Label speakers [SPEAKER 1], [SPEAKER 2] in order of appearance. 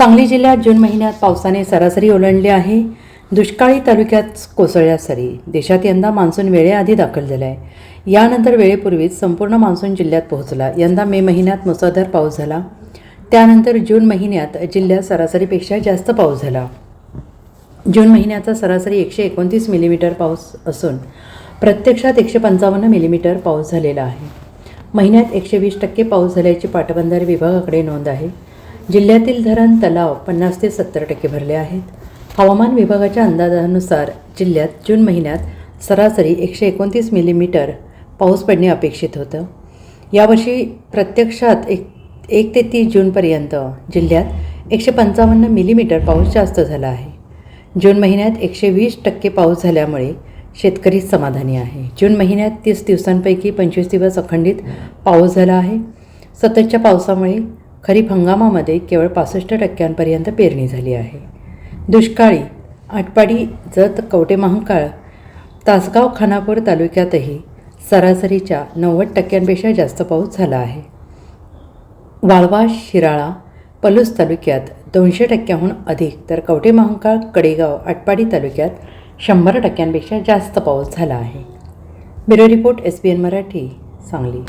[SPEAKER 1] सांगली जिल्ह्यात जून महिन्यात पावसाने सरासरी ओलांडली आहे. दुष्काळी तालुक्यात कोसळल्या सरी. देशात यंदा मान्सून वेळेआधी दाखल झाला आहे यानंतर वेळेपूर्वीच संपूर्ण मान्सून जिल्ह्यात पोहोचला. यंदा मे महिन्यात मुसळधार पाऊस झाला. त्यानंतर जून महिन्यात जिल्ह्यात सरासरीपेक्षा जास्त पाऊस झाला. जून महिन्याचा सरासरी एकशे एकोणतीस मिलीमीटर पाऊस असून प्रत्यक्षात एकशे पंचावन्न मिलीमीटर पाऊस झालेला आहे. महिन्यात एकशे वीस टक्के पाऊस झाल्याची पाटबंधारे विभागाकडे नोंद आहे. जिल्ह्यातील धरण तलाव पन्नास ते सत्तर टक्के भरले आहेत. हवामान विभागाच्या अंदाजानुसार जिल्ह्यात जून महिन्यात सरासरी एकशे एकोणतीस मिलीमीटर पाऊस पडणे अपेक्षित होतं. यावर्षी प्रत्यक्षात एक एक ते तीस जूनपर्यंत जिल्ह्यात एकशे पंचावन्न मिलीमीटर पाऊस जास्त झाला आहे. जून महिन्यात एकशे वीस टक्के पाऊस झाल्यामुळे शेतकरी समाधानी आहे. जून महिन्यात तीस दिवसांपैकी पंचवीस दिवस अखंडित पाऊस झाला आहे. सततच्या पावसामुळे खरीप हंगामामध्ये केवळ पासष्ट टक्क्यांपर्यंत पेरणी झाली आहे. दुष्काळी आटपाडी जत कवटेमहांकाळ तासगाव खानापूर तालुक्यातही सरासरीच्या नव्वद टक्क्यांपेक्षा जास्त पाऊस झाला आहे. वाळवा शिराळा पलूस तालुक्यात दोनशे टक्क्याहून अधिक तर कवटेमहांकाळ कडेगाव आटपाडी तालुक्यात शंभर टक्क्यांपेक्षा जास्त पाऊस झाला आहे. Bureau report S B N Marathi Sangli.